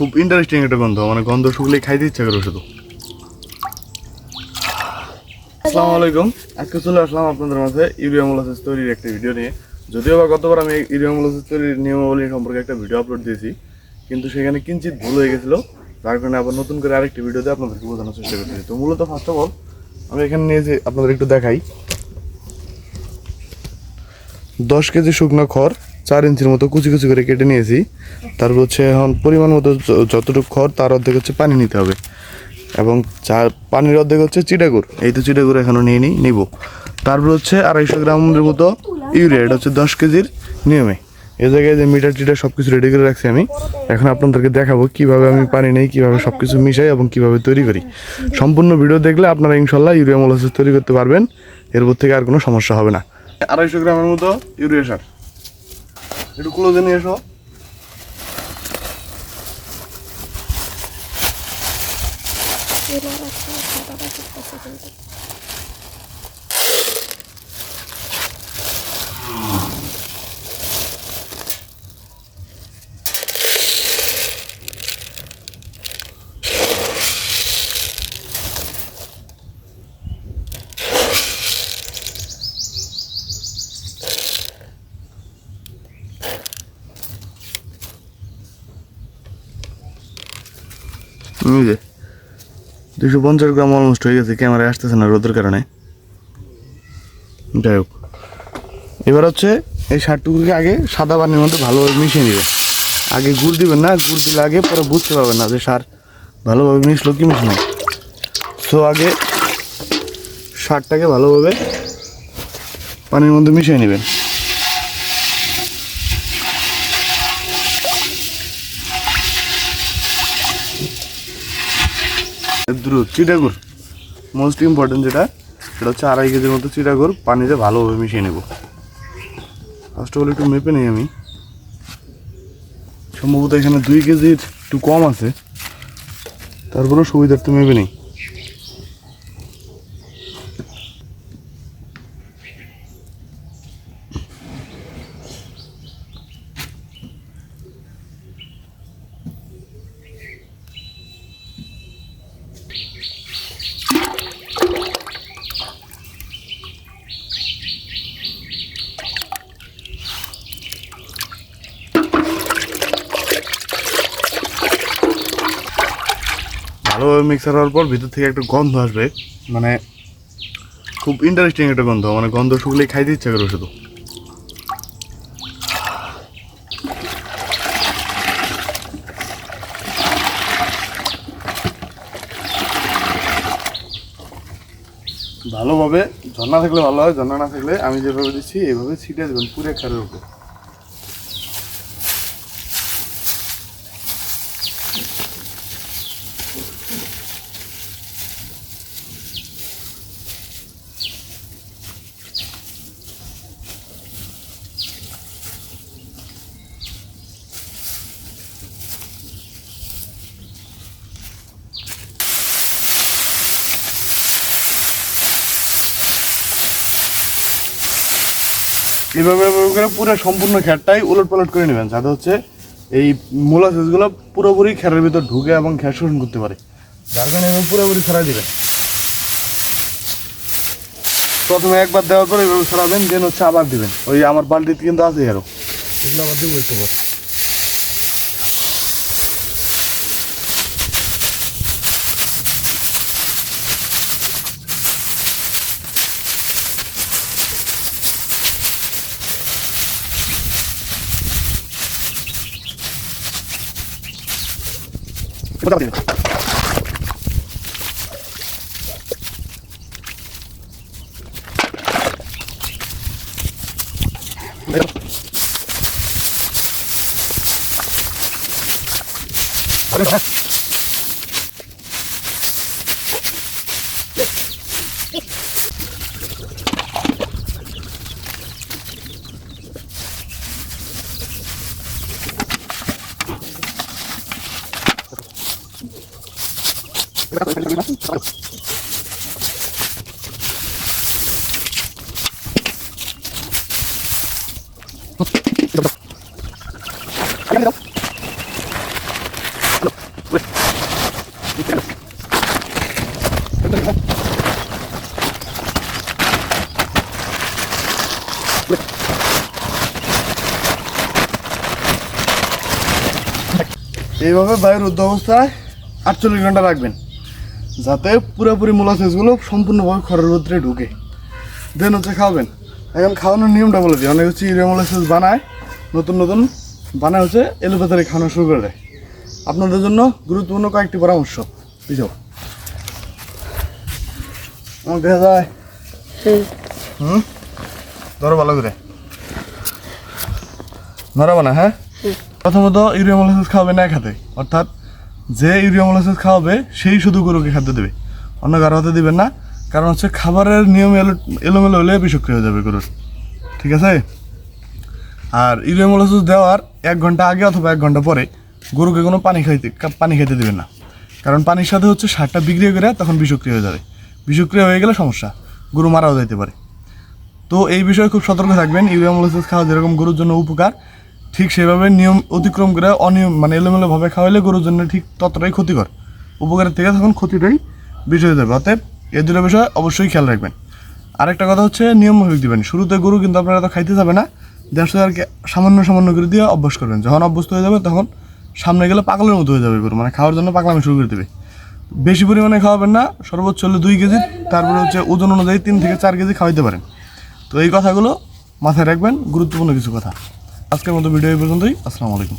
খুব ইন্টারেস্টিং একটা গন্ধ। মানে গন্ধ শুকলে খাইতে ইচ্ছা করে শুধু। আসসালামু আলাইকুম। আজকে চলে আসলাম আপনাদের মাঝে ইউরিয়া মোলাসিস তৈরির একটা ভিডিও নিয়ে। যদিও বা গতবার আমি ইউরিয়া মোলাসিস তৈরির নিয়মাবলী সম্পর্কে একটা ভিডিও আপলোড দিয়েছি, কিন্তু সেখানে কিঞ্চিত ভুল হয়ে গেছিল, যার কারণে আবার নতুন করে আরেকটি ভিডিওতে আপনাদেরকে বোঝানোর চেষ্টা করতেছি। তো মূলত ফার্স্ট অফ অল আমি এখানে নিয়ে যে আপনাদের একটু দেখাই। দশ কেজি শুকনো খড় চার ইঞ্চির মতো কুচি কুচি করে কেটে নিয়েছি। তারপর হচ্ছে এখন পরিমাণ মতো যতটুকু খড়, তার অর্ধেক হচ্ছে পানি নিতে হবে। এবং চার, পানির অর্ধেক হচ্ছে চিটাগুড় এই তো চিটাগুড় এখনও নিয়ে নিই নিব। তারপর হচ্ছে আড়াইশো গ্রামের মতো ইউরিয়া, এটা হচ্ছে দশ কেজির নিয়মে। এ জায়গায় যে মিটার টিটার সব কিছু রেডি করে রাখছি আমি। এখন আপনাদেরকে দেখাবো কীভাবে আমি পানি নেই, কীভাবে সব কিছু মিশাই এবং কীভাবে তৈরি করি। সম্পূর্ণ ভিডিও দেখলে আপনারা ইনশাল্লাহ ইউরিয়া মোলাসিস তৈরি করতে পারবেন। এরপর থেকে আর কোনো সমস্যা হবে না। আড়াইশো গ্রামের মতো ইউরিয়া সার। একটু ক্লোজে নিয়ে এসো। এই যে দুশো পঞ্চাশ গ্রাম অলমোস্ট হয়ে গেছে ক্যামেরায় আসতেছে না রোদের কারণে। যাই হোক। এবার হচ্ছে এই সারটুকুকে আগে সাদা পানির মধ্যে ভালোভাবে মিশিয়ে নেবে। আগে গুড় দিবেন না, গুড় দিলে আগে পরে বুঝতে পারবেন না যে সার ভালোভাবে মিশলো কি মিশলো সো আগে সারটাকে ভালোভাবে পানির মধ্যে মিশিয়ে নেবেন। দ্রুত চিটাগুড়। মোস্ট ইম্পর্টেন্ট যেটা, সেটা হচ্ছে আড়াই কেজির মতো চিটাগুড়, পানিতে ভালোভাবে মিশিয়ে নেব। ফার্স্ট অফ অল একটু মেপে নিই আমি। সম্ভবত এখানে দুই কেজির একটু কম আছে। তারপরেও তো মেপে নেই। ভালোভাবে মিক্সার হওয়ার পর ভিতর থেকে একটা গন্ধ আসবে। মানে খুব ইন্টারেস্টিং একটা গন্ধ মানে গন্ধ শুকলেই খাইতে ইচ্ছা করে শুধু। ভালোভাবে ঝর্ণা থাকলে ভালো হয়, ঝর্ণা না থাকলে আমি যেভাবে দিচ্ছি এইভাবে ছিটে দেবেন পুরো খারের উপর। এভাবে করে পুরো সম্পূর্ণ খ্যারটাই উলট পালট করে নেবেন। যাতে হচ্ছে এই মোলাসেসগুলো পুরোপুরি খ্যারের ভিতর ঢুকে এবং খ্যার শোষণ করতে পারে। যার কারণে এভাবে পুরোপুরি ছড়াই দিবেন। প্রথমে একবার দেওয়ার পর এইভাবে ছড়াবেন, দেন হচ্ছে আবার দিবেন। ওই আমার বালতিতে কিন্তু আছে আরও এগুলো আবার দেবো একটু 不这么定了。没有好嘞好 এইভাবে বায়ুর উদ্ধ অবস্থায় আটচল্লিশ ঘণ্টা রাখবেন। যাতে পুরোপুরি মোলাসেসগুলো সম্পূর্ণভাবে খড়ের ভিতরে ঢুকে। দেন হচ্ছে খাওয়াবেন। এখন খাওয়ানোর নিয়মটা বলে দিই। অনেক হচ্ছে ইউরিয়া মোলাসেস বানায় নতুন নতুন বানায় হচ্ছে এলোপাতারি খাওয়ানো শুরু করে দেয়। আপনাদের জন্য গুরুত্বপূর্ণ কয়েকটি পরামর্শ। বুঝো আমার দেখা যায়। হুম। ধরো ভালো করে। নড়াবো না হ্যাঁ? প্রথমত ইউরিয়া মোলাসেস খাওয়াবে না এক হাতে অর্থাৎ যে ইউরিয়া মোলাসেস খাওয়াবে, সেই শুধু গরুকে খাদ্য দেবে। অন্য কারও হাতে দেবেন না। কারণ হচ্ছে খাবারের নিয়ম এলো এলোমেলো হলে বিষক্রিয় হয়ে যাবে গরুর। ঠিক আছে? আর ইউরিয়া মোলাসেস দেওয়ার এক ঘণ্টা আগে অথবা এক ঘণ্টা পরে গরুকে কোনো পানি খাইতে পানি খাইতে দেবেন না। কারণ পানির সাথে হচ্ছে সারটা বিক্রিয়া করে তখন বিষক্রিয় হয়ে যাবে। বিষক্রিয়া হয়ে গেলে সমস্যা। গরু মারাও যেতে পারে। তো এই বিষয়ে খুব সতর্ক থাকবেন। ইউরিয়া মোলাসেস খাওয়া যেরকম গরুর জন্য উপকার ঠিক সেভাবে নিয়ম অতিক্রম করে অনিয়ম মানে এলোমেলোভাবে খাওয়াইলে গরুর জন্য ঠিক ততটাই ক্ষতিকর। উপকারের থেকে তখন ক্ষতিটাই বেশি হয়ে যাবে। অতএব এই দুটো বিষয় অবশ্যই খেয়াল রাখবেন। আরেকটা কথা হচ্ছে নিয়ম মাফিক দিবেন। শুরুতে গরু কিন্তু আপনারা তো খাইতে যাবে না। দেড়শো আর কি সামান্য সামান্য করে দিয়ে অভ্যাস করবেন। যখন অভ্যস্ত হয়ে যাবে তখন সামনে গেলে পাগলের মতো হয়ে যাবে গরু। মানে খাওয়ার জন্য পাগলামি শুরু করে দেবে। বেশি পরিমাণে খাওয়াবেন না, সর্বোচ্চ হলে দুই কেজি, তারপরে হচ্ছে ওজন অনুযায়ী তিন থেকে চার কেজি খাওয়াইতে পারেন। তো এই কথাগুলো মাথায় রাখবেন। গুরুত্বপূর্ণ কিছু কথা। আজকের মতো ভিডিও এই পর্যন্তই। আসসালামু আলাইকুম।